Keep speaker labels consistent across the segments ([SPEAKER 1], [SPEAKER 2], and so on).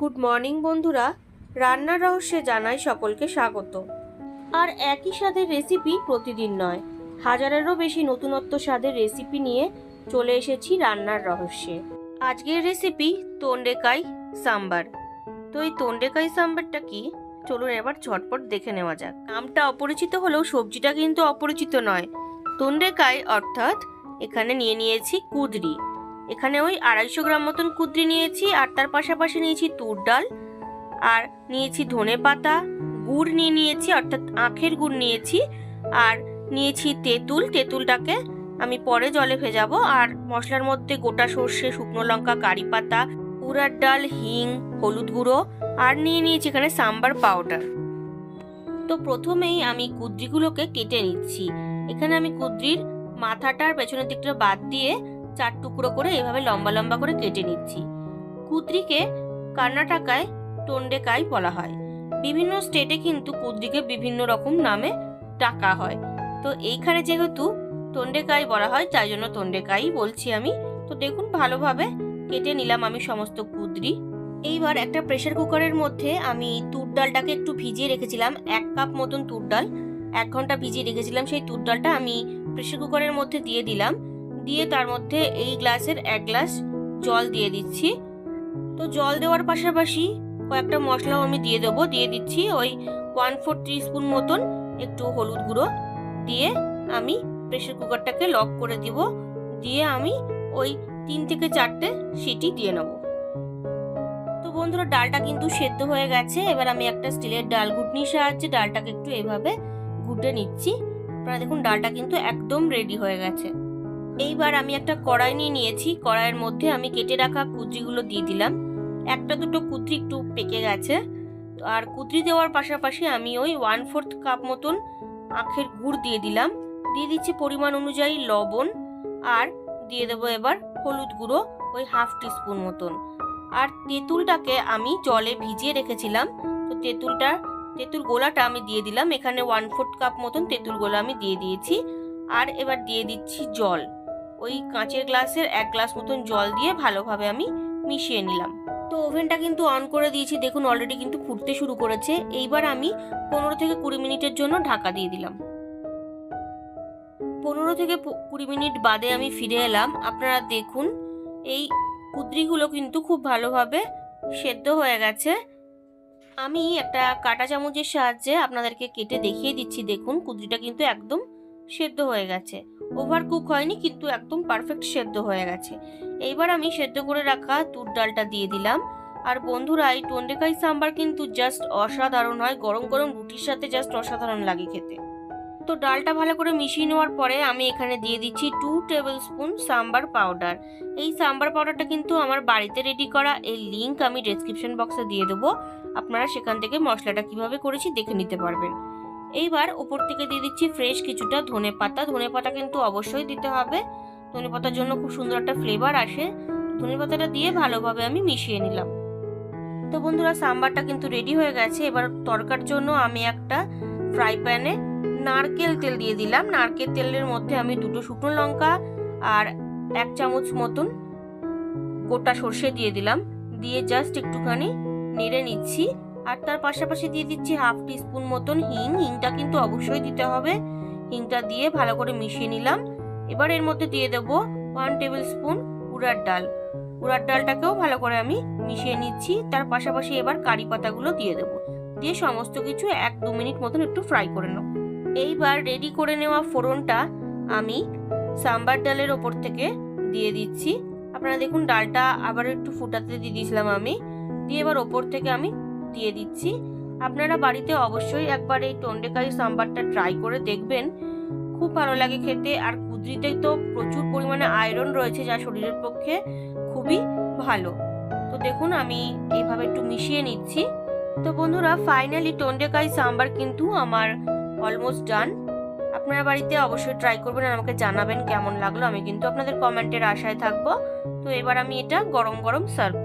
[SPEAKER 1] Good morning, বন্ধুরা। রান্নার রহস্যে জানাই সকলকে স্বাগত। আর একই স্বাদের রেসিপি প্রতিদিন নয়, হাজারেরও বেশি নতুনত্ব স্বাদের রেসিপি নিয়ে চলে এসেছি রান্নার রহস্যে। আজকের রেসিপি তন্ডেকাই সাম্বার। তো এই তন্ডেকাই সাম্বারটা কি? চলুন এবার ঝটপট দেখে নেওয়া যাক। নামটা অপরিচিত হলেও সবজিটা কিন্তু অপরিচিত নয়। তন্ডেকাই অর্থাৎ এখানে নিয়ে নিয়েছি কুদরি। এখানে ওই আড়াইশো গ্রাম মতন কুদ্রি নিয়েছি, আর তার পাশাপাশি নিয়েছি তুর ডাল, আর নিয়েছি ধনে পাতা, গুড় নিয়ে নিয়েছি, অর্থাৎ আখের গুড় নিয়েছি, আর নিয়েছি তেঁতুল, তেঁতুলটাকে আমি পরে জলে ভেজাবো, আর মশলার মধ্যে গোটা সর্ষে, শুকনো লঙ্কা, কারি পাতা, উড়ার ডাল, হিং, হলুদ গুঁড়ো, আর নিয়ে নিয়েছি এখানে সাম্বার পাউডার। তো প্রথমেই আমি কুদ্রিগুলোকে কেটে নিচ্ছি। এখানে আমি কুদ্রির মাথাটার পেছনের দিকটা বাদ দিয়ে চার টুকরো করে এভাবে লম্বা লম্বা করে কেটে নিচ্ছি। কুদ্রিকে কর্ণাটকায় টন্ডেকাই বলা হয়। বিভিন্ন স্টেটে কিন্তু কুদ্রিকে বিভিন্ন রকম নামে ডাকা হয়। তো এইখানে যেহেতু তন্ডেকাই বলা হয়, তাই জন্য তন্ডেকাই বলছি আমি। তো দেখুন, ভালোভাবে কেটে নিলাম আমি সমস্ত কুদ্রি। এইবার একটা প্রেসার কুকারের মধ্যে আমি তুর ডালটাকে একটু ভিজিয়ে রেখেছিলাম, এক কাপ মতন তুর ডাল, এক ঘণ্টা ভিজিয়ে রেখেছিলাম। সেই তুর ডালটা আমি প্রেসার কুকারের মধ্যে দিয়ে দিলাম। দিয়ে তার মধ্যে এই গ্লাসের এক গ্লাস জল দিয়ে দিচ্ছি। তো জল দেওয়ার পাশাপাশি কয়েকটা মশলাও আমি দিয়ে দেবো। দিয়ে দিচ্ছি ওই ওয়ান ফোর স্পুন মতন একটু হলুদ গুঁড়ো দিয়ে আমি প্রেসার কুকারটাকে লক করে দিব। দিয়ে আমি ওই তিন থেকে চারটে সিটি দিয়ে নেব। তো বন্ধুরা, ডালটা কিন্তু সেদ্ধ হয়ে গেছে। এবার আমি একটা স্টিলের ডাল ঘুটনির সাহায্যে ডালটাকে একটু এভাবে ঘুটে নিচ্ছি। আপনারা দেখুন, ডালটা কিন্তু একদম রেডি হয়ে গেছে। এইবার আমি একটা কড়াই নিয়ে নিয়েছি। কড়াইয়ের মধ্যে আমি কেটে রাখা কুদ্রিগুলো দিয়ে দিলাম। একটা দুটো কুদ্রি একটু পেকে গেছে। আর কুদ্রি দেওয়ার পাশাপাশি আমি ওই ওয়ান ফোর্থ কাপ মতন আখের গুড় দিয়ে দিলাম। দিয়ে দিচ্ছি পরিমাণ অনুযায়ী লবণ। আর দিয়ে দেবো এবার হলুদ গুঁড়ো ওই হাফ টিস্পুন মতন। আর তেঁতুলটাকে আমি জলে ভিজিয়ে রেখেছিলাম। তো তেঁতুলটা, তেঁতুল গোলাটা আমি দিয়ে দিলাম। এখানে ওয়ান ফোর্থ কাপ মতন তেঁতুল গোলা আমি দিয়ে দিয়েছি। আর এবার দিয়ে দিচ্ছি জল। ওই কাঁচের গ্লাসের এক গ্লাস মতন জল দিয়ে ভালোভাবে আমি মিশিয়ে নিলাম। তো ওভেনটা কিন্তু অন করে দিয়েছি, দেখুন অলরেডি কিন্তু ফুটতে শুরু করেছে। এইবার আমি পনেরো থেকে কুড়ি মিনিটের জন্য ঢাকা দিয়ে দিলাম। পনেরো থেকে কুড়ি মিনিট বাদে আমি ফিরে এলাম। আপনারা দেখুন, এই কুদ্রিগুলো কিন্তু খুব ভালোভাবে সেদ্ধ হয়ে গেছে। আমি একটা কাঁটা চামচের সাহায্যে আপনাদেরকে কেটে দেখিয়ে দিচ্ছি। দেখুন, কুদ্রিটা কিন্তু একদম সেদ্ধ হয়ে গেছে। ওভার কুক হয়নি, কিন্তু একদম পারফেক্ট সেদ্ধ হয়ে গেছে। এইবার আমি সেদ্ধ করে রাখা তুর ডালটা দিয়ে দিলাম। আর বন্ধুরা, এই টন্ডেকাই সাম্বার কিন্তু জাস্ট অসাধারণ হয়। গরম গরম রুটির সাথে জাস্ট অসাধারণ লাগে খেতে। তো ডালটা ভালো করে মিশিয়ে নেওয়ার পরে আমি এখানে দিয়ে দিচ্ছি two table spoon sambar powder এই সাম্বার পাউডারটা কিন্তু আমার বাড়িতে রেডি করা, এই লিংক আমি ডেসক্রিপশন বক্সে দিয়ে দেবো। আপনারা সেখান থেকে মশলাটা কীভাবে করেছি দেখে নিতে পারবেন। এইবার ওপর থেকে দিয়ে দিচ্ছি ফ্রেশ কিছুটা ধনে পাতা। ধনে পাতা কিন্তু অবশ্যই দিতে হবে। ধনে পাতার জন্য খুব সুন্দর একটা ফ্লেভার আসে। ধনে পাতাটা দিয়ে ভালোভাবে আমি মিশিয়ে নিলাম। তো বন্ধুরা, সাম্বারটা কিন্তু রেডি হয়ে গেছে। এবার তরকার জন্য আমি একটা ফ্রাই প্যানে নারকেল তেল দিয়ে দিলাম। নারকেল তেলের মধ্যে আমি দুটো শুকনো লঙ্কা আর এক চামচ মতন গোটা সর্ষে দিয়ে দিলাম। দিয়ে জাস্ট একটুখানি নেড়ে নিচ্ছি। আর তার পাশাপাশি দিয়ে দিচ্ছি হাফ টিস্পুন মতন হিং। হিংটা কিন্তু অবশ্যই দিতে হবে। হিংটা দিয়ে ভালো করে মিশিয়ে নিলাম। এবার এর মধ্যে দিয়ে দেবো ওয়ান টেবিল স্পুন উড়ার ডাল। উড়ার ডালটাকেও ভালো করে আমি মিশিয়ে নিচ্ছি। তার পাশাপাশি এবার কারি পাতাগুলো দিয়ে দেবো। দিয়ে সমস্ত কিছু এক দু মিনিট মতন একটু ফ্রাই করে নেব। এইবার রেডি করে নেওয়া ফোড়নটা আমি সাম্বার ডালের ওপর থেকে দিয়ে দিচ্ছি। আপনারা দেখুন, ডালটা আবার একটু ফুটাতে দিয়ে দিয়েছিলাম আমি। দিয়ে এবার ওপর থেকে আমি দিয়ে দিচ্ছি। আপনারা বাড়িতে অবশ্যই একবার এই টন্ডেকারি সাম্বারটা ট্রাই করে দেখবেন। খুব ভালো লাগে খেতে আর কুদরিতে তো প্রচুর পরিমাণে আয়রন রয়েছে যা শরীরের পক্ষে খুবই ভালো। তো দেখুন আমি এইভাবে একটু মিশিয়ে নিচ্ছি। তো বন্ধুরা ফাইনালি টন্ডেকাই সাম্বার কিন্তু আমার অলমোস্ট ডান আপনারা বাড়িতে অবশ্যই ট্রাই করবেন আর আমাকে জানাবেন কেমন লাগল। আমি কিন্তু আপনাদের কমেন্টের আশায় থাকব। তো এবার আমি এটা গরম গরম সার্ভ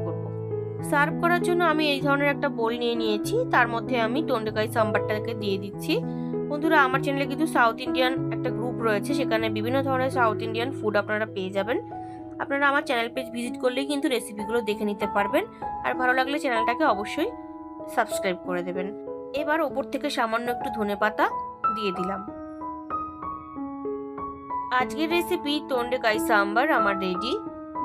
[SPEAKER 1] সার্ভ করার জন্য আমি এই ধরনের একটা বোল নিয়ে নিয়েছি। তার মধ্যে আমি টন্ডেকাই সাম্বারটাকে দিয়ে দিচ্ছি। বন্ধুরা, আমার চ্যানেলে কিন্তু সাউথ ইন্ডিয়ান একটা গ্রুপ রয়েছে, সেখানে বিভিন্ন ধরনের সাউথ ইন্ডিয়ান ফুড আপনারা পেয়ে যাবেন। আপনারা আমার চ্যানেল পেজ ভিজিট করলেই কিন্তু রেসিপিগুলো দেখে নিতে পারবেন। আর ভালো লাগলে চ্যানেলটাকে অবশ্যই সাবস্ক্রাইব করে দেবেন। এবার ওপর থেকে সামান্য একটু ধনে পাতা দিয়ে দিলাম। আজকের রেসিপি তন্ডেকাই সাম্বার আমার রেডি